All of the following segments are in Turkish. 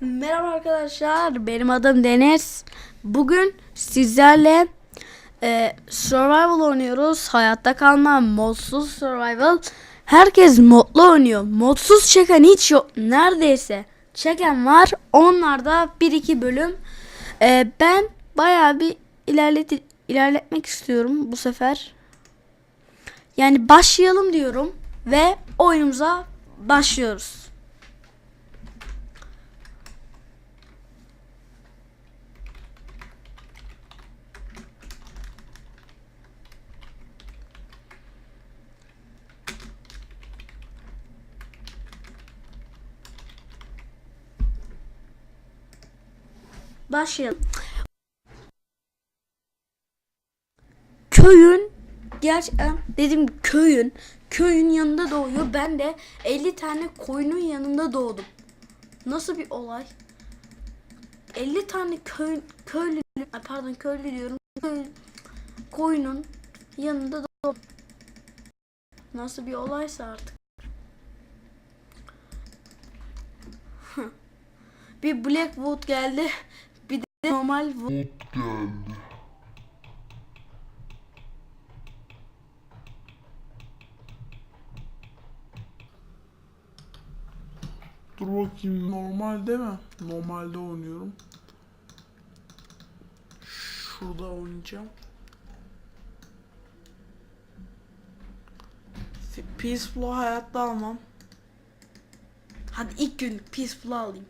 Merhaba arkadaşlar, benim adım Deniz. Bugün sizlerle e, survival oynuyoruz. Hayatta kalma, modsuz survival. Herkes modlu oynuyor. Modsuz çeken hiç yok. Neredeyse çeken var. Onlarda 1-2 bölüm. E, ben bayağı bir ilerlet ilerletmek istiyorum bu sefer. Yani başlayalım diyorum ve oyunumuza başlıyoruz. Başlayalım. Köyün gerçekten dedim köyün köyün yanında doğuyor. Ben de 50 tane koyunun yanında doğdum. Nasıl bir olay? 50 tane köy köylü pardon köylü diyorum. Köy, koyunun yanında doğdum. Nasıl bir olaysa artık. bir Blackwood geldi. Normal wood. Dur bakayım normalde mi? Normalde oynuyorum. Şurada oynayacağım. Peaceful'u hayatta almam. Hadi ilk gün peaceful alayım.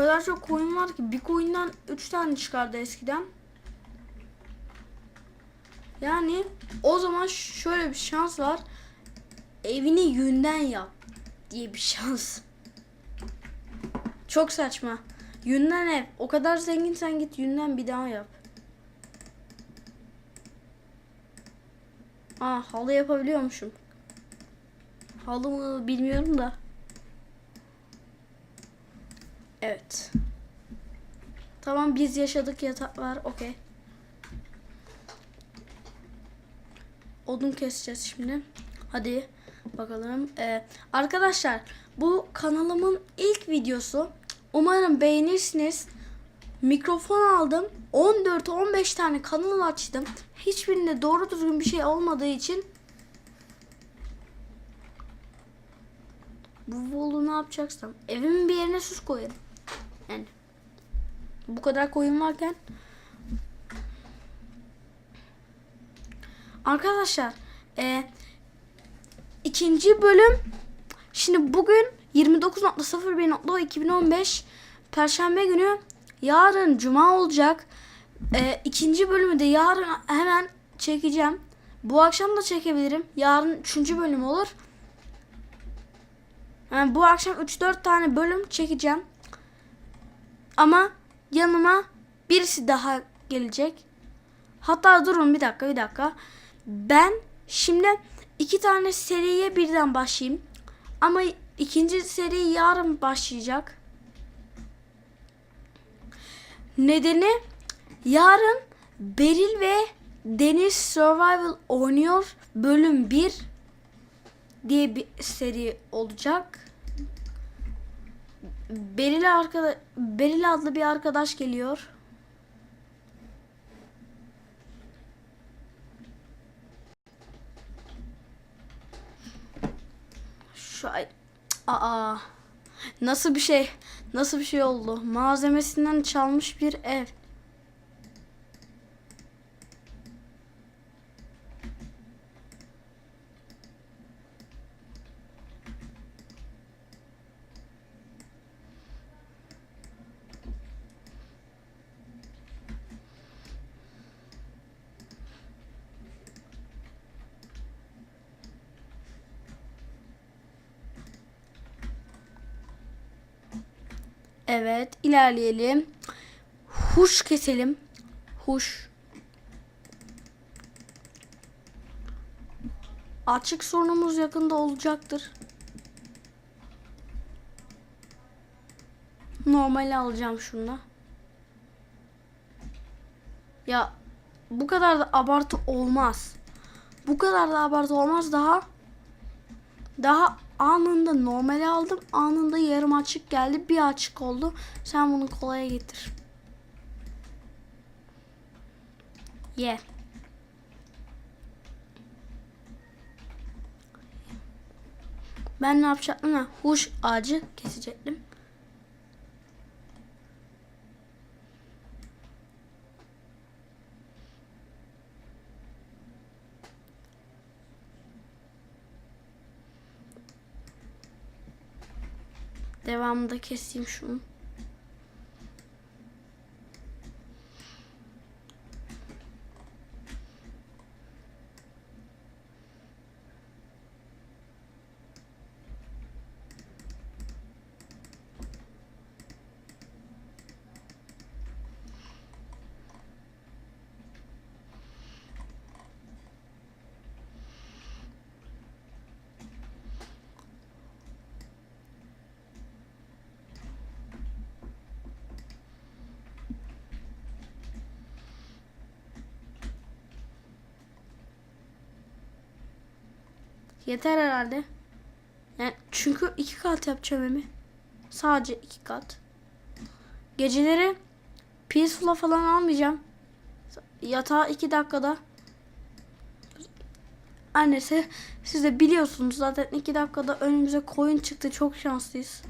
Kadar çok koyun var ki bir koyundan 3 tane çıkardı eskiden. Yani o zaman şöyle bir şans var. Evini yünden yap diye bir şans. Çok saçma. Yünden ev. O kadar zengin sen git yünden bir daha yap. Aa halı yapabiliyormuşum. Halı mı bilmiyorum da. Evet. Tamam biz yaşadık yatak var. Okey. Odun keseceğiz şimdi. Hadi bakalım. Ee, arkadaşlar bu kanalımın ilk videosu. Umarım beğenirsiniz. Mikrofon aldım. 14-15 tane kanal açtım. Hiçbirinde doğru düzgün bir şey olmadığı için bu volu ne yapacaksam evimin bir yerine süs koyarım. Bu kadar koyun varken Arkadaşlar e, ikinci bölüm şimdi bugün 29.01.2015 Perşembe günü yarın Cuma olacak. E, ikinci bölümü de yarın hemen çekeceğim. Bu akşam da çekebilirim. Yarın üçüncü bölüm olur. Yani bu akşam 3-4 tane bölüm çekeceğim. Ama yanıma birisi daha gelecek. Hatta durun bir dakika bir dakika. Ben şimdi iki tane seriye birden başlayayım. Ama ikinci seri yarın başlayacak. Nedeni yarın Beril ve Deniz Survival oynuyor bölüm 1 diye bir seri olacak. Beril arkada Beril adlı bir arkadaş geliyor. Şu ay Aa. Nasıl bir şey? Nasıl bir şey oldu? Malzemesinden çalmış bir ev. Evet, ilerleyelim. Huş keselim. Huş. Açık sorunumuz yakında olacaktır. Normal alacağım şunu. Ya bu kadar da abartı olmaz. Bu kadar da abartı olmaz daha. Daha anında normali aldım. Anında yarım açık geldi. Bir açık oldu. Sen bunu kolaya getir. Ye. Ben ne yapacaktım ha? Huş ağacı kesecektim. Devamında keseyim şunu. Yeter herhalde. Yani çünkü iki kat yapacağım Emi. Sadece iki kat. Geceleri peaceful'a falan almayacağım. Yatağa iki dakikada. Annesi siz de biliyorsunuz zaten iki dakikada önümüze koyun çıktı. Çok şanslıyız.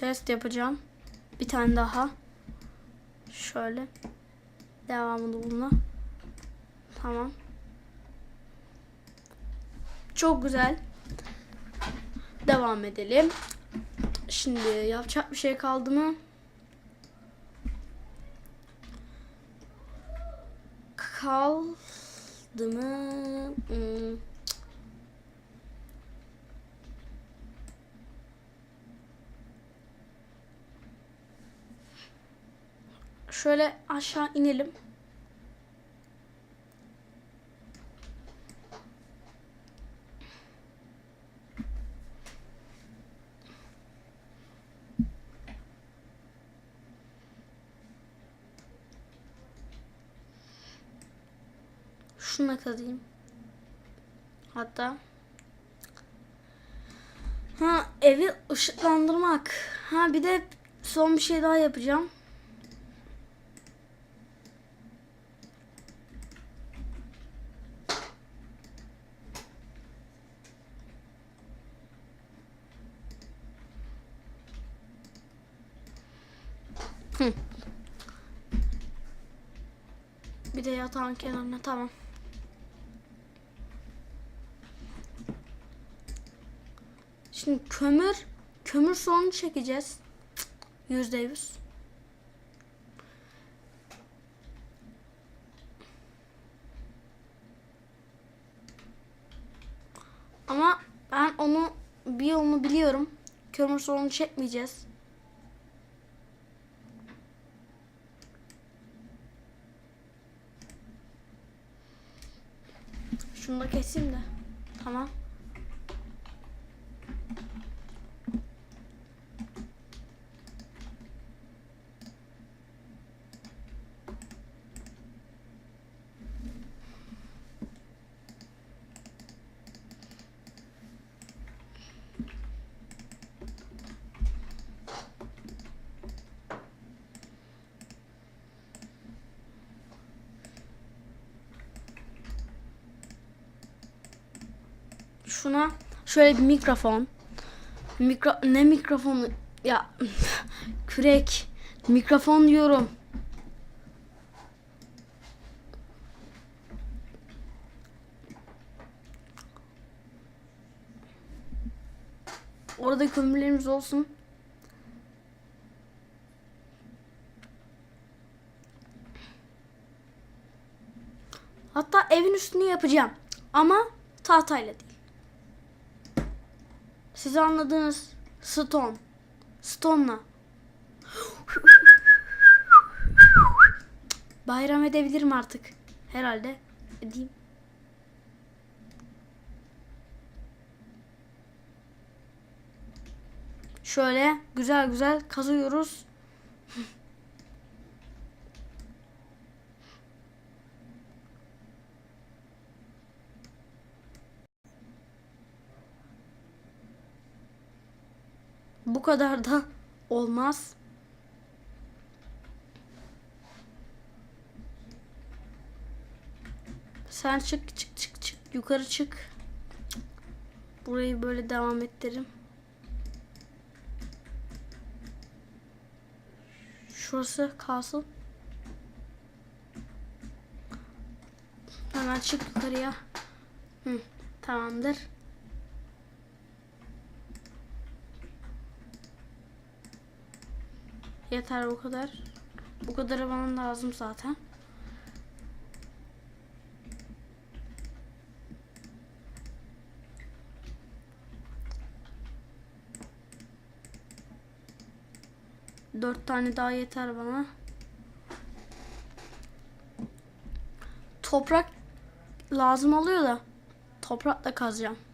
Chest yapacağım. Bir tane daha. Şöyle. Devamını bununla. Tamam. Çok güzel. Devam edelim. Şimdi yapacak bir şey kaldı mı? Kaldı mı? Hmm. Şöyle aşağı inelim. Şuna kazayım. Hatta Ha evi ışıklandırmak. Ha bir de son bir şey daha yapacağım. Hı. Bir de yatağın kenarına tamam. Şimdi kömür kömür sorunu çekeceğiz. Yüzde yüz. Ama ben onu bir yolunu biliyorum. Kömür sorunu çekmeyeceğiz. Şunu da de. Tamam. Şuna şöyle bir mikrofon. Mikro ne mikrofonu ya kürek mikrofon diyorum. Orada kömürlerimiz olsun. Hatta evin üstünü yapacağım. Ama tahtayla değil. Siz anladınız. Stone. Stone'la. Bayram edebilirim artık. Herhalde. Edeyim. Şöyle güzel güzel kazıyoruz. Bu kadar da olmaz. Sen çık çık çık çık yukarı çık. Burayı böyle devam ettirin. Şurası kalsın. Hemen çık yukarıya. Hı, tamamdır. Yeter bu kadar. Bu kadarı bana lazım zaten. Dört tane daha yeter bana. Toprak lazım oluyor da toprakla kazacağım.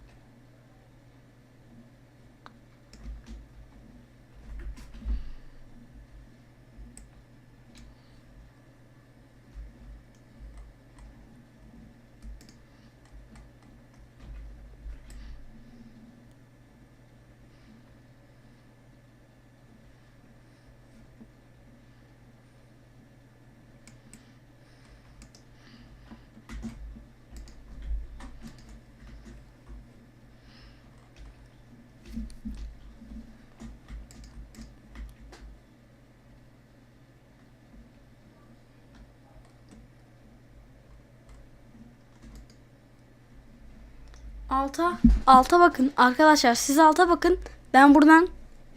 Alta, alta bakın arkadaşlar. Siz alta bakın. Ben buradan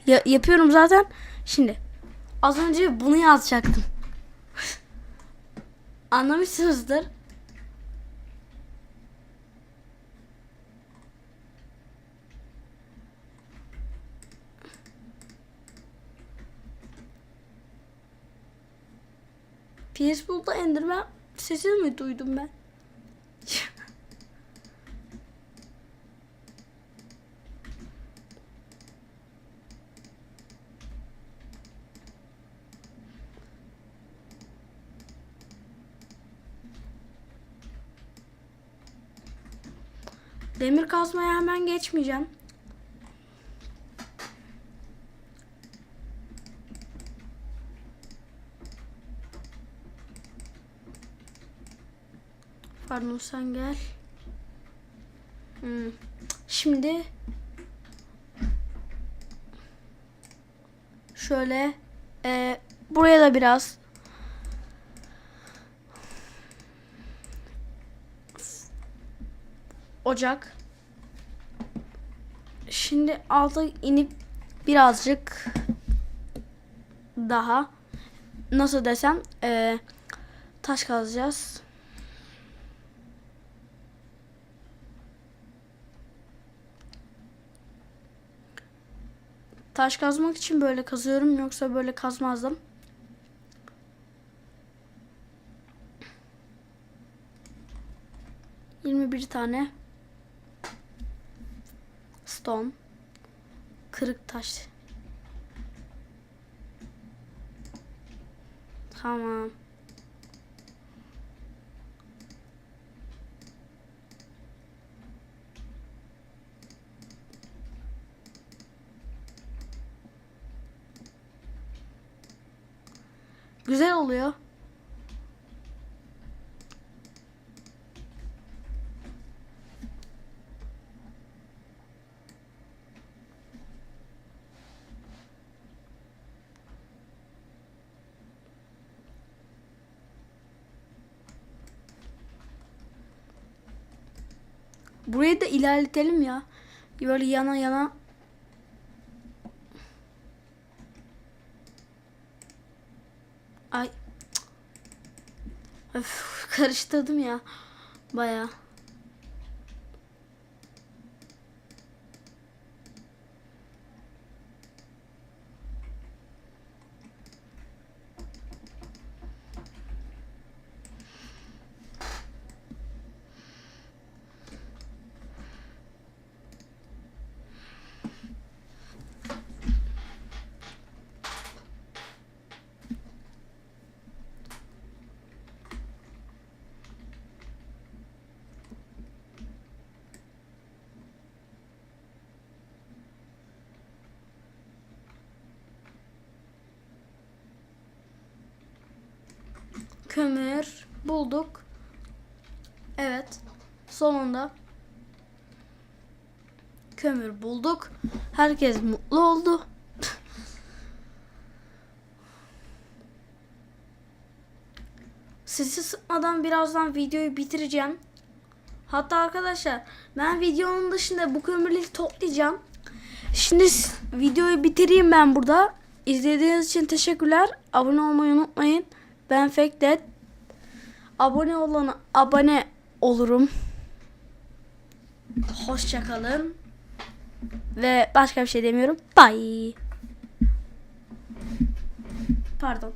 ya- yapıyorum zaten. Şimdi az önce bunu yazacaktım. Anlamışsınızdır. Peaceful'da Enderman sesini mi duydum ben? Demir kazmaya hemen geçmeyeceğim. Pardon sen gel. Hmm. Şimdi şöyle e, buraya da biraz ocak. Şimdi alta inip birazcık daha nasıl desem e, taş kazacağız. Taş kazmak için böyle kazıyorum yoksa böyle kazmazdım. Yirmi bir tane stone kırık taş. Tamam. Güzel oluyor. Burayı da ilerletelim ya. Böyle yana yana. Ay. Öf, karıştırdım ya. Baya. Kömür bulduk. Evet. Sonunda kömür bulduk. Herkes mutlu oldu. Sesi sıkmadan birazdan videoyu bitireceğim. Hatta arkadaşlar ben videonun dışında bu kömürleri toplayacağım. Şimdi videoyu bitireyim ben burada. İzlediğiniz için teşekkürler. Abone olmayı unutmayın. Ben Fekdet. Abone olana abone olurum. Hoşçakalın. Ve başka bir şey demiyorum. Bye. Pardon.